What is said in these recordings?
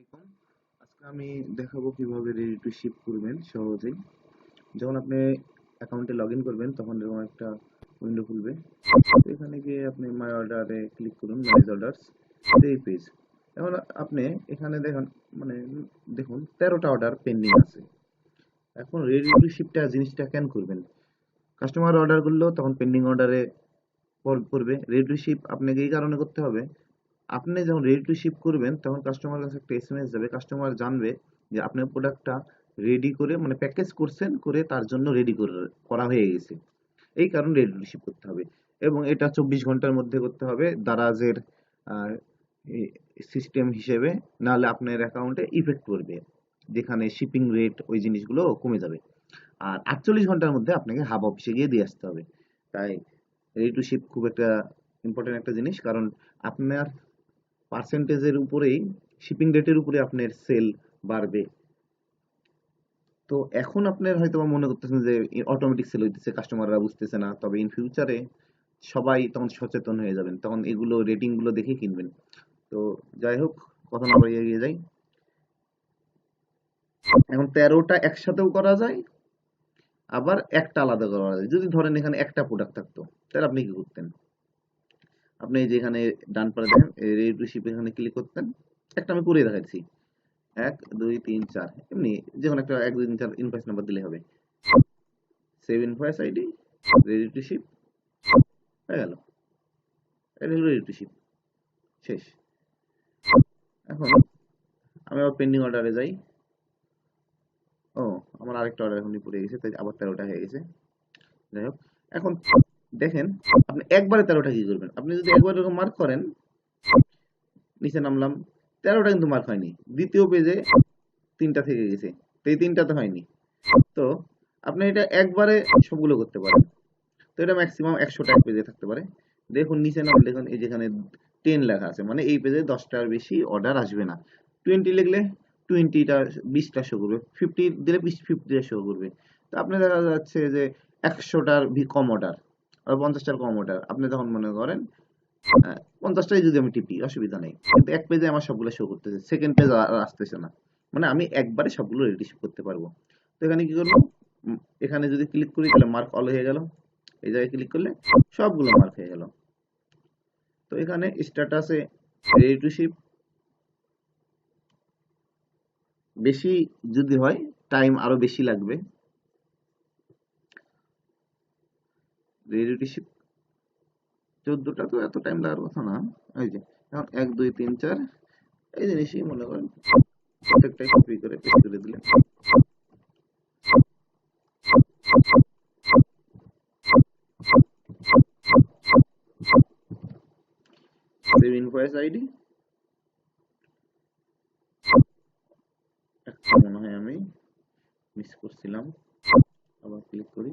আলাইকুম। আজকে আমি দেখাবো কীভাবে রেডি টু শিপ করবেন সহজেই। যখন আপনি অ্যাকাউন্টে লগ করবেন, তখন এরকম একটা উইন্ডো খুলবে। এখানে গিয়ে আপনি মাই অর্ডারে ক্লিক করুন ম্যানেজ অর্ডারস এই পেজ এখন আপনি এখানে দেখুন মানে দেখুন, তেরোটা অর্ডার পেন্ডিং আছে। এখন রেডি টু শিপটা জিনিসটা কেন করবেন? কাস্টমার অর্ডার করল তখন পেন্ডিং অর্ডারে পড়বে রেডি টু শিপ আপনাকে এই কারণে করতে হবে আপনি যখন রেডি টু শিপ করবেন, তখন কাস্টমার কাছে একটা এসএমএস যাবে। কাস্টমার জানবে যে আপনার প্রোডাক্টটা রেডি করে মানে প্যাকেজ করছেন, করে তার জন্য রেডি করে করা হয়ে গেছে। এই কারণে রেডি টু শিপ করতে হবে। এবং এটা চব্বিশ ঘণ্টার মধ্যে করতে হবে দারাজের সিস্টেম হিসেবে। নাহলে আপনার অ্যাকাউন্টে ইফেক্ট করবে যেখানে শিপিং রেট ওই জিনিসগুলো কমে যাবে। আর আটচল্লিশ ঘণ্টার মধ্যে আপনাকে হাব অফিসে গিয়ে দিয়ে আসতে হবে। তাই রেডি টু শিপ খুব একটা ইম্পর্টেন্ট একটা জিনিস। কারণ আপনার পার্সেন্টেজের উপরেই শিপিং রেটের উপরে আপনার সেল বাড়বে। তো এখন আপনার হয়তো মনে করতেছেন যে অটোমেটিক সেল হইতেছে কাস্টমাররা বুঝতেছে না। তবে ইন ফিউচারে সবাই তখন সচেতন হয়ে যাবেন। তখন এগুলো রেটিংগুলো দেখে কিনবেন। তো যাই হোক, কথা না বাড়িয়ে এগিয়ে যাই। এখন তেরোটা একসাথেও করা যায়, আবার একটা আলাদা করা যায়। যদি ধরেন এখানে একটা প্রোডাক্ট থাকতো, তাহলে আপনি কি করতেন? আপনি যেখানে ডান পারে দেন রেডি শিপ এখানে ক্লিক করতেন, একটা আমি করে দেখাচ্ছি এক, দুই, তিন, চার, এমনি যে কোনো একটা এক, দুই, তিন, চার ইনভয়েস নাম্বার দিলে হবে। Save invoice ID ready to ship হয়ে গেল। এটা হলো টু শিপ শেষ। এখন আমি আবার পেন্ডিং অর্ডারে যাই। ও, আমার আরেকটা অর্ডার এখন পড়ে গেছে, তাই আবার তেরোটা হয়ে গেছে। যাই হোক, এখন দেখেন, আপনি একবারে তেরোটা কি করবেন? আপনি যদি একবার এরকম মার্ক করেন, নিচে নামলাম, তেরোটা কিন্তু মার্ক হয়নি। দ্বিতীয় পেজে তিনটা থেকে গেছে, তো এই তিনটা তো হয়নি। তো আপনি এটা একবারে সবগুলো করতে পারেন। তো এটা ম্যাক্সিমাম একশোটা এক পেজে থাকতে পারে। দেখুন, নিচে নাম দেখুন এই যেখানে টেন লেখা আছে মানে এই পেজে দশটার বেশি অর্ডার আসবে না। টোয়েন্টি লিখলে টোয়েন্টিটা বিশটা শো করবে। ফিফটি দিলে বিশ ফিফটিটা শো করবে। তো আপনি দেখা যাচ্ছে যে একশোটার কম অর্ডার পঞ্চাশটার কম অর্ডার আপনি তখন মনে করেন পঞ্চাশটাই যদি আমি টিপি, অসুবিধা নেই। কিন্তু এক পেজে আমার সবগুলো শো করতেছে সেকেন্ড পেজ আসতেছে না। মানে আমি একবারে সবগুলো রিসিভ করতে পারব। তো এখানে কি করব এখানে যদি ক্লিক করি, তাহলে মার্ক অল হয়ে গেল। এই জায়গায় ক্লিক করলে সবগুলো মার্ক হয়ে গেল। তো এখানে স্ট্যাটাসে রেডি টু শিপ বেশি যদি হয় টাইম আরও বেশি লাগবে। রেডি টু শিপ চোদ্দটা তো এত টাইম লাগার কথা না। এই যে, এখন এক, দুই, তিন, চার, এই জিনিসই মনে করেন প্রত্যেকটাই কপি করে পেস্ট করে দিলেন। সেভ ইনভয়েস আইডি একটা মনে হয় আমি মিস করছিলাম। আবার ক্লিক করি।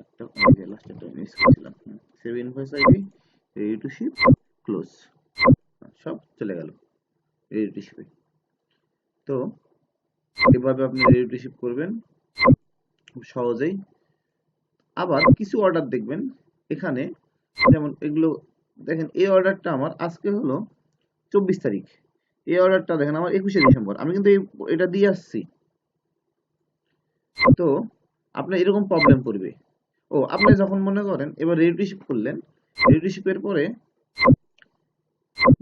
একটা লাস্ট একটা মিস করছিলাম সব চলে গেল তো, এভাবে আপনি রেডি করবেন, খুব সহজেই। আবার কিছু অর্ডার দেখবেন, এখানে যেমন এগুলো, দেখেন এই অর্ডারটা আমার আজকে হলো চব্বিশ তারিখ। এই অর্ডারটা দেখেন আমার একুশে ডিসেম্বর। আমি কিন্তু এটা দিয়ে আসছি। তো আপনার এরকম প্রবলেম করবে। ও, আপনি যখন মনে করেন, এবার রেডিশিপ করলেন রেডিশিপের পরে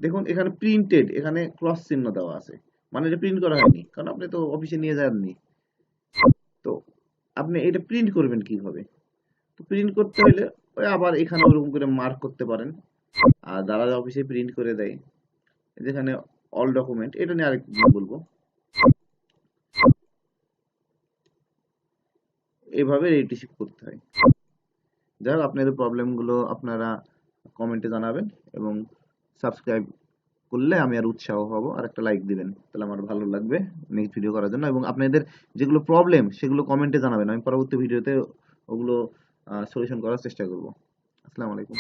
দেখুন, এখানে প্রিন্টেড এখানে ক্রস চিহ্ন দেওয়া আছে। মানে এটা প্রিন্ট করা হয়নি, কারণ আপনি তো অফিসে নিয়ে যাননি। তো আপনি এটা প্রিন্ট করবেন কীভাবে? তো প্রিন্ট করতে হলে ওই আবার এখানে ওরকম করে মার্ক করতে পারেন। আর যারা অফিসে প্রিন্ট করে দেয়। যেখানে অল ডকুমেন্ট এটা নিয়ে আরেকদিন বলব। এভাবে রিটিশিপ করতে হয়। যাই হোক, আপনাদের প্রবলেমগুলো আপনারা কমেন্টে জানাবেন এবং সাবস্ক্রাইব করলে আমি আর উৎসাহ হব। আর একটা লাইক দিবেন, তাহলে আমার ভালো লাগবে নেক্সট ভিডিও করার জন্য। এবং আপনাদের যেগুলো প্রবলেম সেগুলো কমেন্টে জানাবেন। আমি পরবর্তী ভিডিওতে ওগুলো সলিউশন করার চেষ্টা করব। আসসালামু আলাইকুম।